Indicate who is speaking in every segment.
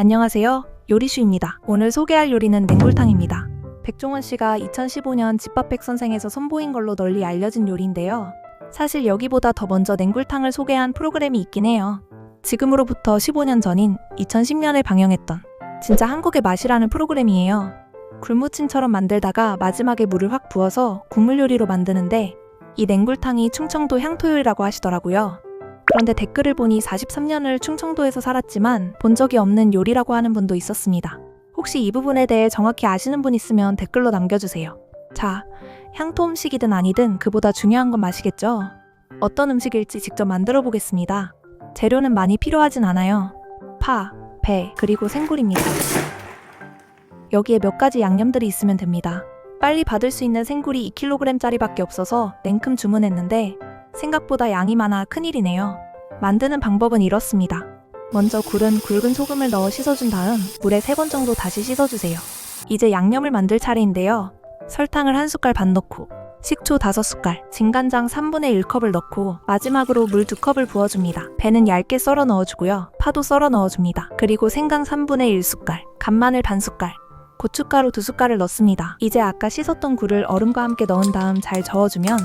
Speaker 1: 안녕하세요. 요리슈입니다. 오늘 소개할 요리는 냉골탕입니다. 백종원 씨가 2015년 집밥백 선생에서 선보인 걸로 널리 알려진 요리인데요. 사실 여기보다 더 먼저 냉골탕을 소개한 프로그램이 있긴 해요. 지금으로부터 15년 전인 2010년에 방영했던 진짜 한국의 맛이라는 프로그램이에요. 굴무침처럼 만들다가 마지막에 물을 확 부어서 국물 요리로 만드는데 이 냉골탕이 충청도 향토요리라고 하시더라고요. 그런데 댓글을 보니 43년을 충청도에서 살았지만 본 적이 없는 요리라고 하는 분도 있었습니다. 혹시 이 부분에 대해 정확히 아시는 분 있으면 댓글로 남겨주세요. 자, 향토 음식이든 아니든 그보다 중요한 건 맛이겠죠? 어떤 음식일지 직접 만들어 보겠습니다. 재료는 많이 필요하진 않아요. 파, 배, 그리고 생굴입니다. 여기에 몇 가지 양념들이 있으면 됩니다. 빨리 받을 수 있는 생굴이 2kg짜리밖에 없어서 냉큼 주문했는데 생각보다 양이 많아 큰일이네요. 만드는 방법은 이렇습니다. 먼저 굴은 굵은 소금을 넣어 씻어준 다음 물에 3번 정도 다시 씻어주세요. 이제 양념을 만들 차례인데요. 설탕을 한 숟갈 반 넣고 식초 5숟갈, 진간장 3분의 1컵을 넣고 마지막으로 물 2컵을 부어줍니다. 배는 얇게 썰어 넣어주고요. 파도 썰어 넣어줍니다. 그리고 생강 3분의 1숟갈, 간마늘 반 숟갈, 고춧가루 2숟갈을 넣습니다. 이제 아까 씻었던 굴을 얼음과 함께 넣은 다음 잘 저어주면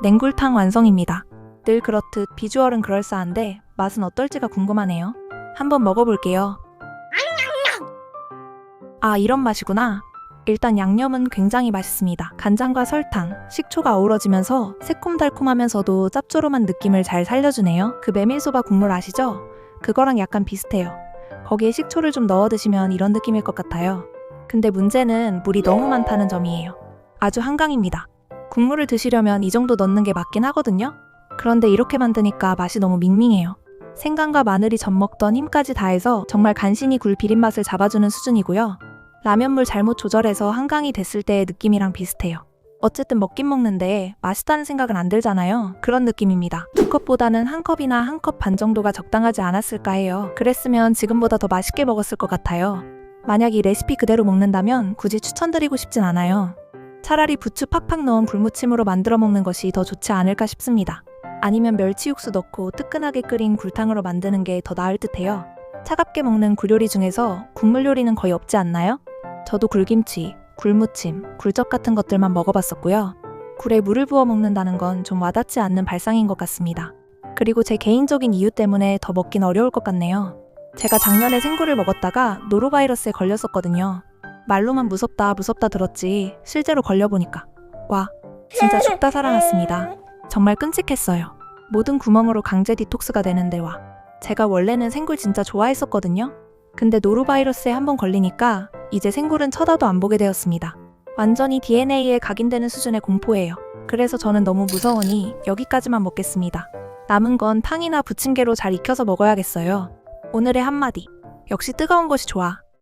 Speaker 1: 냉굴탕 완성입니다. 늘 그렇듯 비주얼은 그럴싸한데 맛은 어떨지가 궁금하네요. 한번 먹어볼게요. 아, 이런 맛이구나. 일단 양념은 굉장히 맛있습니다. 간장과 설탕, 식초가 어우러지면서 새콤달콤하면서도 짭조름한 느낌을 잘 살려주네요. 그 메밀소바 국물 아시죠? 그거랑 약간 비슷해요. 거기에 식초를 좀 넣어 드시면 이런 느낌일 것 같아요. 근데 문제는 물이 너무 많다는 점이에요. 아주 한강입니다. 국물을 드시려면 이 정도 넣는 게 맞긴 하거든요. 그런데 이렇게 만드니까 맛이 너무 밍밍해요. 생강과 마늘이 젖먹던 힘까지 다해서 정말 간신히 굴 비린맛을 잡아주는 수준이고요. 라면물 잘못 조절해서 한강이 됐을 때의 느낌이랑 비슷해요. 어쨌든 먹긴 먹는데 맛있다는 생각은 안 들잖아요. 그런 느낌입니다. 두 컵보다는 한 컵이나 한 컵 반 정도가 적당하지 않았을까 해요. 그랬으면 지금보다 더 맛있게 먹었을 것 같아요. 만약 이 레시피 그대로 먹는다면 굳이 추천드리고 싶진 않아요. 차라리 부추 팍팍 넣은 굴무침으로 만들어 먹는 것이 더 좋지 않을까 싶습니다. 아니면 멸치 육수 넣고 뜨끈하게 끓인 굴탕으로 만드는 게 더 나을 듯해요. 차갑게 먹는 굴요리 중에서 국물 요리는 거의 없지 않나요? 저도 굴김치, 굴무침, 굴젓 같은 것들만 먹어봤었고요. 굴에 물을 부어 먹는다는 건 좀 와닿지 않는 발상인 것 같습니다. 그리고 제 개인적인 이유 때문에 더 먹긴 어려울 것 같네요. 제가 작년에 생굴을 먹었다가 노로바이러스에 걸렸었거든요. 말로만 무섭다 무섭다 들었지 실제로 걸려보니까 와 진짜 죽다 살아났습니다. 정말 끔찍했어요. 모든 구멍으로 강제 디톡스가 되는데 와 제가 원래는 생굴 진짜 좋아했었거든요. 근데 노로바이러스에 한번 걸리니까 이제 생굴은 쳐다도 안 보게 되었습니다. 완전히 DNA에 각인되는 수준의 공포예요. 그래서 저는 너무 무서우니 여기까지만 먹겠습니다. 남은 건 탕이나 부침개로 잘 익혀서 먹어야겠어요. 오늘의 한마디. 역시 뜨거운 것이 좋아.